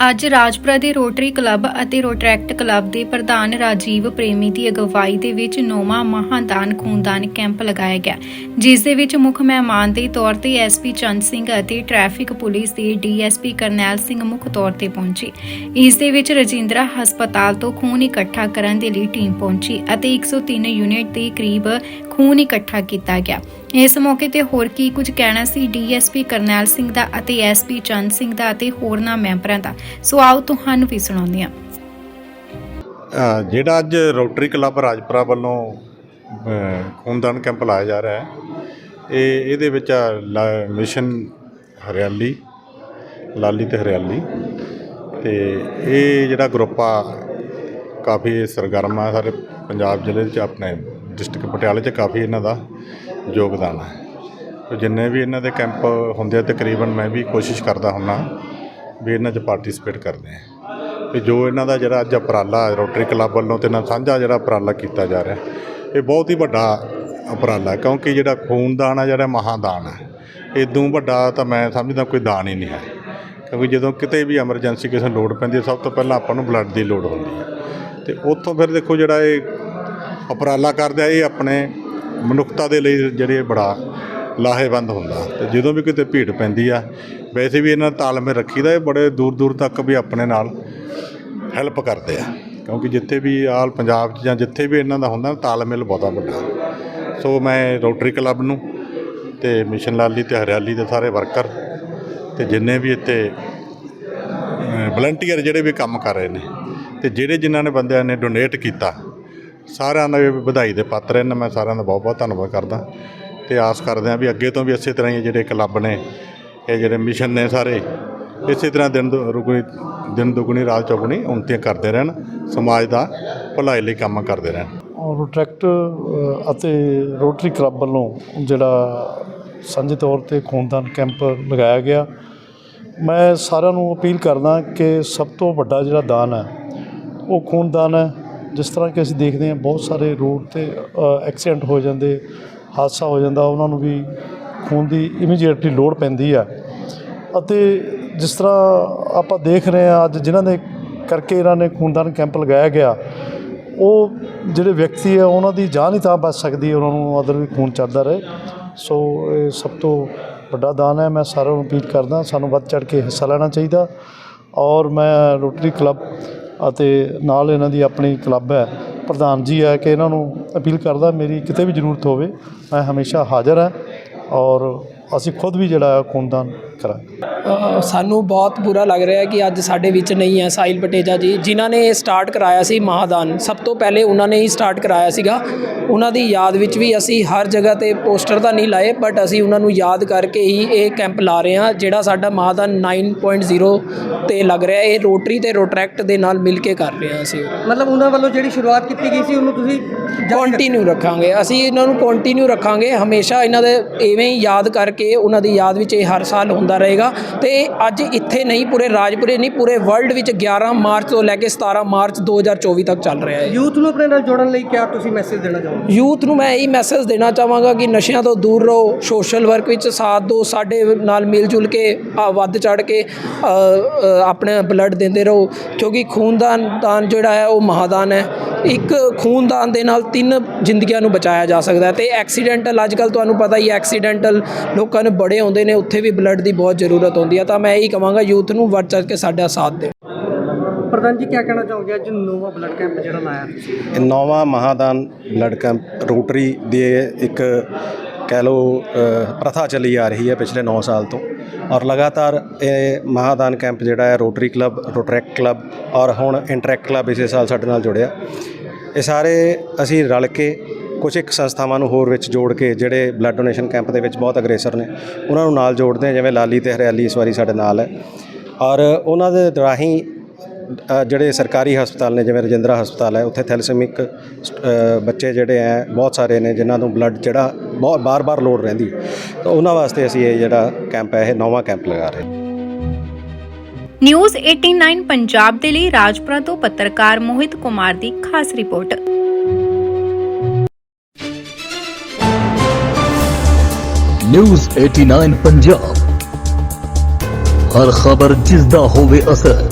ਅੱਜ ਰਾਜਪੁਰਾ ਦੇ rotary club ਅਤੇ ਰੋਟਰੈਕਟ ਕਲੱਬ ਦੇ ਪ੍ਰਧਾਨ ਰਾਜੀਵ ਪ੍ਰੇਮੀ ਦੀ ਅਗਵਾਈ ਦੇ ਵਿੱਚ ਨੌਵਾਂ ਮਹਾਦਾਨ ਖੂਨਦਾਨ ਕੈਂਪ ਲਗਾਇਆ ਗਿਆ, ਜਿਸ ਦੇ ਵਿੱਚ ਮੁੱਖ ਮਹਿਮਾਨ ਦੇ ਤੌਰ ਤੇ ਐਸਪੀ ਚੰਦ ਸਿੰਘ ਅਤੇ ਟ੍ਰੈਫਿਕ ਪੁਲਿਸ ਦੇ ਡੀਐਸਪੀ ਕਰਨੈਲ ਸਿੰਘ ਮੁੱਖ ਤੌਰ ਤੇ ਪਹੁੰਚੇ। ਇਸ ਦੇ ਵਿੱਚ ਰਜਿੰਦਰਾ ਹਸਪਤਾਲ ਤੋਂ ਖੂਨ ਇਕੱਠਾ ਕਰਨ ਦੇ ਲਈ ਟੀਮ ਪਹੁੰਚੀ ਅਤੇ 103 ਯੂਨਿਟ ਦੇ ਕਰੀਬ ਖੂਨ ਇਕੱਠਾ ਕੀਤਾ ਗਿਆ। ਇਸ ਮੌਕੇ ਤੇ ਹੋਰ ਕੀ ਕੁਝ ਕਹਿਣਾ ਸੀ ਡੀਐਸਪੀ ਕਰਨੈਲ ਸਿੰਘ ਦਾ ਅਤੇ ਐਸਪੀ ਚੰਦ ਸਿੰਘ ਦਾ ਅਤੇ ਹੋਰਨਾਂ ਮੈਂਬਰਾਂ ਦਾ। ਸੋ ਆਓ ਤੁਹਾਨੂੰ ਵੀ ਸੁਣਾਉਂਦੇ ਹਾਂ। ਜਿਹੜਾ ਅੱਜ ਰੋਟਰੀ ਕਲੱਬ ਰਾਜਪੁਰਾ ਵੱਲੋਂ ਖੂਨਦਾਨ ਕੈਂਪ ਲਾਇਆ ਜਾ ਰਿਹਾ ਹੈ, ਇਹ, ਇਹਦੇ ਵਿੱਚ ਆ ਲਾ- ਮਿਸ਼ਨ ਹਰਿਆਲੀ, ਲਾਲੀ ਤੇ ਹਰਿਆਲੀ, ਤੇ ਇਹ ਜਿਹੜਾ ਗਰੁੱਪ ਆ, ਕਾਫੀ ਸਰਗਰਮ ਆ ਸਾਰੇ ਪੰਜਾਬ ਜ਼ਿਲ੍ਹੇ 'ਚ ਆਪਣੇ ਡਿਸਟ੍ਰਿਕਟ ਪਟਿਆਲੇ 'ਚ ਕਾਫੀ ਇਹਨਾਂ ਦਾ ਯੋਗਦਾਨ ਹੈ। ਤੇ ਜਿੰਨੇ ਵੀ ਇਹਨਾਂ ਦੇ ਕੈਂਪ ਹੁੰਦੇ ਆ, ਤਕਰੀਬਨ ਮੈਂ ਵੀ ਕੋਸ਼ਿਸ਼ ਕਰਦਾ ਹੁੰਨਾ ਵੀ ਇਹਨਾਂ 'ਚ ਪਾਰਟਿਸਿਪੇਟ ਕਰਦੇ ਆ ਤੇ ਜੋ ਇਹਨਾਂ ਦਾ ਜਿਹੜਾ ਅੱਜ ਉਪਰਾਲਾ ਰੋਟਰੀ ਕਲੱਬ ਵੱਲੋਂ ਤੇ ਨਾਲ ਸਾਂਝਾ ਜਿਹੜਾ ਉਪਰਾਲਾ ਕੀਤਾ ਜਾ ਰਿਹਾ, ਇਹ ਬਹੁਤ ਹੀ ਵੱਡਾ ਉਪਰਾਲਾ ਕਿਉਂਕਿ ਜਿਹੜਾ ਖੂਨਦਾਨ ਹੈ ਜਿਹੜਾ ਮਹਾਦਾਨ ਹੈ ਇਦੋਂ ਵੱਡਾ ਤਾਂ ਮੈਂ ਸਮਝਦਾ ਕੋਈ ਦਾਨ ਹੀ ਨਹੀਂ ਹੈ। ਕਿਉਂਕਿ ਜਦੋਂ ਕਿਤੇ ਵੀ ਐਮਰਜੈਂਸੀ ਕਿਸੇ ਨੂੰ ਲੋੜ ਪੈਂਦੀ ਹੈ, ਸਭ ਤੋਂ ਪਹਿਲਾਂ ਆਪਾਂ ਨੂੰ ਬਲੱਡ ਦੀ ਲੋੜ ਹੁੰਦੀ ਹੈ। ਤੇ ਉੱਥੋਂ ਫਿਰ ਦੇਖੋ ਜਿਹੜਾ ਇਹ ਉਪਰਾਲਾ ਕਰਦੇ ਆ, ਇਹ ਆਪਣੇ ਮਨੁੱਖਤਾ ਦੇ ਲਈ ਜਿਹੜੇ ਬੜਾ ਲਾਹੇਵੰਦ ਹੁੰਦਾ। ਤੇ ਜਦੋਂ ਵੀ ਕਿਤੇ ਭੀੜ ਪੈਂਦੀ ਆ, ਵੈਸੇ ਵੀ ਇਹਨਾਂ ਦਾ ਤਾਲਮੇਲ ਰੱਖੀਦਾ, ਇਹ ਬੜੇ ਦੂਰ ਦੂਰ ਤੱਕ ਵੀ ਆਪਣੇ ਨਾਲ ਹੈਲਪ ਕਰਦੇ ਆ। ਕਿਉਂਕਿ ਜਿੱਥੇ ਵੀ ਆਲ ਪੰਜਾਬ 'ਚ ਜਾਂ ਜਿੱਥੇ ਵੀ ਇਹਨਾਂ ਦਾ ਹੁੰਦਾ, ਤਾਲਮੇਲ ਬਹੁਤਾ ਵੱਡਾ। ਸੋ ਮੈਂ ਰੋਟਰੀ ਕਲੱਬ ਨੂੰ ਤੇ ਮਿਸ਼ਨ ਲਾਲੀ ਤੇ ਹਰਿਆਲੀ ਦੇ ਸਾਰੇ ਵਰਕਰ ਤੇ ਜਿੰਨੇ ਵੀ ਇੱਥੇ ਵਲੰਟੀਅਰ ਜਿਹੜੇ ਵੀ ਕੰਮ ਕਰ ਰਹੇ ਨੇ, ਤੇ ਜਿਹੜੇ ਜਿਨ੍ਹਾਂ ਨੇ ਬੰਦਿਆਂ ਨੇ ਡੋਨੇਟ ਕੀਤਾ ਸਾਰਿਆਂ ਦਾ ਵੀ ਵਧਾਈ ਦੇ ਪਾਤਰ ਇਹਨਾਂ ਮੈਂ ਸਾਰਿਆਂ ਦਾ ਬਹੁਤ ਬਹੁਤ ਧੰਨਵਾਦ ਕਰਦਾ ਤੇ ਆਸ ਕਰਦੇ ਹਾਂ ਵੀ ਅੱਗੇ ਤੋਂ ਵੀ ਇਸੇ ਤਰ੍ਹਾਂ ਹੀ ਜਿਹੜੇ ਕਲੱਬ ਨੇ, ਇਹ ਜਿਹੜੇ ਮਿਸ਼ਨ ਨੇ ਸਾਰੇ, ਇਸੇ ਤਰ੍ਹਾਂ ਦਿਨ ਦੁ- ਰੁਗਣੀ ਦਿਨ ਦੁਗਣੀ, ਰਾਤ ਚੌਗੁਣੀ ਉਨਤੀਆਂ ਕਰਦੇ ਰਹਿਣ, ਸਮਾਜ ਦਾ ਭਲਾਈ ਲਈ ਕੰਮ ਕਰਦੇ ਰਹਿਣ। ਔਰ ਟਰੈਕਟ ਅਤੇ ਰੋਟਰੀ ਕਲੱਬ ਵੱਲੋਂ ਜਿਹੜਾ ਸਾਂਝੇ ਤੌਰ ਤੇ ਖੂਨਦਾਨ ਕੈਂਪ ਲਗਾਇਆ ਗਿਆ, ਮੈਂ ਸਾਰਿਆਂ ਨੂੰ ਅਪੀਲ ਕਰਦਾ ਕਿ ਸਭ ਤੋਂ ਵੱਡਾ ਜਿਹੜਾ ਦਾਨ ਹੈ, ਉਹ ਖੂਨਦਾਨ ਹੈ। ਜਿਸ ਤਰ੍ਹਾਂ ਕਿ ਅਸੀਂ ਦੇਖਦੇ ਹਾਂ ਬਹੁਤ ਸਾਰੇ ਰੋਡ ਤੇ ਐਕਸੀਡੈਂਟ ਹੋ ਜਾਂਦੇ, ਹਾਦਸਾ ਹੋ ਜਾਂਦਾ, ਉਹਨਾਂ ਨੂੰ ਵੀ ਖੂਨ ਦੀ ਇਮੀਡੀਏਟਲੀ ਲੋੜ ਪੈਂਦੀ ਆ। ਅਤੇ ਜਿਸ ਤਰ੍ਹਾਂ ਆਪਾਂ ਦੇਖ ਰਹੇ ਹਾਂ ਅੱਜ ਜਿਨ੍ਹਾਂ ਦੇ ਕਰਕੇ ਇਹਨਾਂ ਨੇ ਖੂਨਦਾਨ ਕੈਂਪ ਲਗਾਇਆ ਗਿਆ, ਉਹ ਜਿਹੜੇ ਵਿਅਕਤੀ ਆ, ਉਹਨਾਂ ਦੀ ਜਾਨ ਹੀ ਤਾਂ ਬਚ ਸਕਦੀ ਹੈ, ਉਹਨਾਂ ਨੂੰ ਅਦਰ ਵੀ ਖੂਨ ਚੱਲਦਾ ਰਹੇ। ਸੋ ਇਹ ਸਭ ਤੋਂ ਵੱਡਾ ਦਾਨ ਹੈ, ਮੈਂ ਸਾਰਿਆਂ ਨੂੰ ਅਪੀਲ ਕਰਦਾ, ਸਾਨੂੰ ਵੱਧ ਚੜ ਕੇ ਹਿੱਸਾ ਲੈਣਾ ਚਾਹੀਦਾ। ਔਰ ਮੈਂ ਰੋਟਰੀ ਕਲੱਬ ਅਤੇ ਨਾਲ ਇਹਨਾਂ ਦੀ ਆਪਣੀ ਕਲੱਬ ਹੈ। ਪ੍ਰਧਾਨ ਜੀ ਹੈ ਕਿ ਇਹਨਾਂ ਨੂੰ ਅਪੀਲ ਕਰਦਾ ਮੇਰੀ ਕਿਤੇ ਵੀ ਜ਼ਰੂਰਤ ਹੋਵੇ, ਮੈਂ ਹਮੇਸ਼ਾ ਹਾਜ਼ਰ ਹਾਂ ਔਰ ਅਸੀਂ ਖੁਦ ਵੀ ਜਿਹੜਾ ਹੈ ਖੂਨਦਾਨ ਕਰਾਂਗੇ। ਅ, ਸਾਨੂੰ ਬਹੁਤ ਬੁਰਾ ਲੱਗ ਰਿਹਾ ਹੈ ਕਿ ਅੱਜ ਸਾਡੇ ਵਿੱਚ ਨਹੀਂ ਹੈ ਸਾਹਿਲ ਪਟੇਜਾ ਜੀ। ਜਿਨ੍ਹਾਂ ਨੇ ਇਹ ਸਟਾਰਟ ਕਰਾਇਆ ਸੀ ਮਹਾਦਾਨ ਸਭ ਤੋਂ ਪਹਿਲੇ ਉਹਨਾਂ ਨੇ ਹੀ ਸਟਾਰਟ ਕਰਾਇਆ ਸੀਗਾ। ਉਹਨਾਂ ਦੀ ਯਾਦ ਵਿੱਚ ਵੀ ਅਸੀਂ ਹਰ ਜਗ੍ਹਾ ਤੇ ਪੋਸਟਰ ਤਾਂ ਨਹੀਂ ਲਾਏ ਬਟ ਅਸੀਂ ਉਹਨਾਂ ਨੂੰ ਯਾਦ ਕਰਕੇ ਹੀ ਇਹ ਕੈਂਪ ਲਾ ਰਹੇ ਹਾਂ ਜਿਹੜਾ ਸਾਡਾ ਮਹਾਦਾਨ 9.0 ਤੇ ਲੱਗ ਰਿਹਾ ਹੈ। ਇਹ ਰੋਟਰੀ ਤੇ ਰੋਟਰੈਕਟ ਦੇ ਨਾਲ ਮਿਲ ਕੇ ਕਰ ਰਹੇ ਹਾਂ ਅਸੀਂ। ਮਤਲਬ ਉਹਨਾਂ ਵੱਲੋਂ ਜਿਹੜੀ ਸ਼ੁਰੂਆਤ ਕੀਤੀ ਗਈ ਸੀ ਉਹਨੂੰ ਤੁਸੀਂ ਕੰਟੀਨਿਊ ਰੱਖਾਂਗੇ। ਅਸੀਂ ਇਹਨਾਂ ਨੂੰ ਕੰਟੀਨਿਊ ਰੱਖਾਂਗੇ। ਹਮੇਸ਼ਾ ਇਹਨਾਂ ਦੇ ਐਵੇਂ ਹੀ ਯਾਦ ਕਰਕੇ ਉਹਨਾਂ ਦੀ ਯਾਦ ਵਿੱਚ ਇਹ ਹਰ ਸਾਲ ਹੁੰਦਾ ਰਹੇਗਾ। ਤੇ ਅੱਜ ਇੱਥੇ ਨਹੀਂ ਪੂਰੇ ਰਾਜਪੁਰੇ ਨਹੀਂ ਪੂਰੇ ਵਰਲਡ ਵਿੱਚ 11 ਮਾਰਚ ਤੋਂ ਲੈ ਕੇ 17 ਮਾਰਚ 2024 ਤੱਕ ਚੱਲ ਰਿਹਾ ਹੈ। ਯੂਥ ਨੂੰ ਆਪਣੇ ਨਾਲ ਜੋੜਨ ਲਈ ਕਿਆ ਤੁਸੀਂ ਮੈਸੇਜ ਦੇਣਾ ਚਾਹੋਗੇ? ਯੂਥ ਨੂੰ ਮੈਂ ਇਹੀ ਮੈਸੇਜ ਦੇਣਾ ਚਾਹਾਂਗਾ ਕਿ ਨਸ਼ਿਆਂ ਤੋਂ ਦੂਰ ਰਹੋ ਸੋਸ਼ਲ ਵਰਕ ਵਿੱਚ ਸਾਥ ਦਿਓ ਸਾਡੇ ਨਾਲ ਮਿਲ ਜੁਲ ਕੇ ਵੱਧ ਚੜ ਕੇ ਆਪਣੇ ਬਲੱਡ ਦਿੰਦੇ ਰਹੋ। ਕਿਉਂਕਿ ਖੂਨਦਾਨ ਦਾਨ ਜਿਹੜਾ ਹੈ ਉਹ ਮਹਾਦਾਨ ਹੈ। ਇੱਕ ਖੂਨਦਾਨ ਦੇ ਨਾਲ ਤਿੰਨ ਜ਼ਿੰਦਗੀਆਂ ਨੂੰ ਬਚਾਇਆ ਜਾ ਸਕਦਾ ਹੈ ਤੇ ਐਕਸੀਡੈਂਟਲ ਅੱਜ ਕੱਲ ਤੁਹਾਨੂੰ ਪਤਾ ਹੀ ਹੈ ਐਕਸੀਡੈਂਟਲ ਲੋਕਾਂ ਨੂੰ ਬੜੇ ਆਉਂਦੇ ਨੇ ਉੱਥੇ ਵੀ ਬਲੱਡ ਦੀ ਬਹੁਤ ਜ਼ਰੂਰਤ ਹੁੰਦੀ ਹੈ ਤਾਂ ਮੈਂ ਇਹੀ ਕਹਾਂਗਾ ਯੂਥ ਨੂੰ ਵੱਧ ਚੜ ਕੇ ਸਾਡਾ ਸਾਥ ਦੇ ਪ੍ਰਧਾਨ ਜੀ ਕਿਆ ਕਹਿਣਾ ਚਾਹੋਗੇ? ਅੱਜ ਨੋਵਾ ਬਲੱਡ ਕੈਂਪ ਜਿਹੜਾ ਲਾਇਆ ਤੁਸੀਂ। ਇਹ ਨੌਵਾਂ ਮਹਾਦਾਨ ਬਲੱਡ ਕੈਂਪ ਰੋਟਰੀ ਦੀ ਇੱਕ ਕਹਿ ਲਓ ਅ, ਪ੍ਰਥਾ ਚੱਲੀ ਆ ਰਹੀ ਹੈ ਪਿਛਲੇ 9 ਸਾਲ ਤੋਂ। ਔਰ ਲਗਾਤਾਰ ਇਹ ਮਹਾਦਾਨ ਕੈਂਪ ਜਿਹੜਾ ਹੈ ਰੋਟਰੀ ਕਲੱਬ ਰੋਟਰੈਕ ਕਲੱਬ ਔਰ ਹੁਣ ਇੰਟਰੈਕ ਕਲੱਬ ਇਸੇ ਸਾਲ ਸਾਡੇ ਨਾਲ ਜੁੜਿਆ। ਇਹ ਸਾਰੇ ਅਸੀਂ ਰਲ ਕੇ ਕੁਝ ਇੱਕ ਸੰਸਥਾਵਾਂ ਨੂੰ ਹੋਰ ਵਿੱਚ ਜੋੜ ਕੇ ਜਿਹੜੇ ਬਲੱਡ ਡੋਨੇਸ਼ਨ ਕੈਂਪ ਦੇ ਵਿੱਚ ਬਹੁਤ ਅਗਰੇਸਰ ਨੇ, ਉਹਨਾਂ ਨੂੰ ਨਾਲ ਜੋੜਦੇ ਹਾਂ, ਜਿਵੇਂ ਲਾਲੀ ਤੇ ਹਰਿਆਲੀ ਇਸ ਵਾਰੀ ਸਾਡੇ ਨਾਲ ਹੈ। ਔਰ ਉਹਨਾਂ ਦੇ ਰਾਹੀਂ ਜਿਹੜੇ ਸਰਕਾਰੀ ਹਸਪਤਾਲ ਨੇ ਜਿਵੇਂ ਰਜਿੰਦਰਾ ਹਸਪਤਾਲ ਹੈ ਉੱਥੇ ਥੈਲੇਸੀਮਿਕ ਬੱਚੇ ਜਿਹੜੇ ਹੈ ਬਹੁਤ ਸਾਰੇ ਨੇ ਜਿਨ੍ਹਾਂ ਨੂੰ ਬਲੱਡ ਜਿਹੜਾ ਬਹੁਤ ਬਾਰ-ਬਾਰ ਲੋੜ ਰਹਿੰਦੀ। ਤਾਂ ਉਹਨਾਂ ਵਾਸਤੇ ਅਸੀਂ ਇਹ ਜਿਹੜਾ ਕੈਂਪ ਹੈ ਇਹ ਨੌਵਾਂ ਕੈਂਪ ਲਗਾ ਰਹੇ ਹਾਂ। ਨਿਊਜ਼ 89 ਪੰਜਾਬ ਦੇ ਲਈ ਰਾਜਪੁਰਾ ਤੋਂ ਪੱਤਰਕਾਰ ਮੋਹਿਤ ਕੁਮਾਰ ਦੀ ਖਾਸ ਰਿਪੋਰਟ। ਨਿਊਜ਼ 89 ਪੰਜਾਬ। ਹਰ ਖਬਰ ਜਿਸ ਦਾ ਹੋਵੇ ਅਸਰ।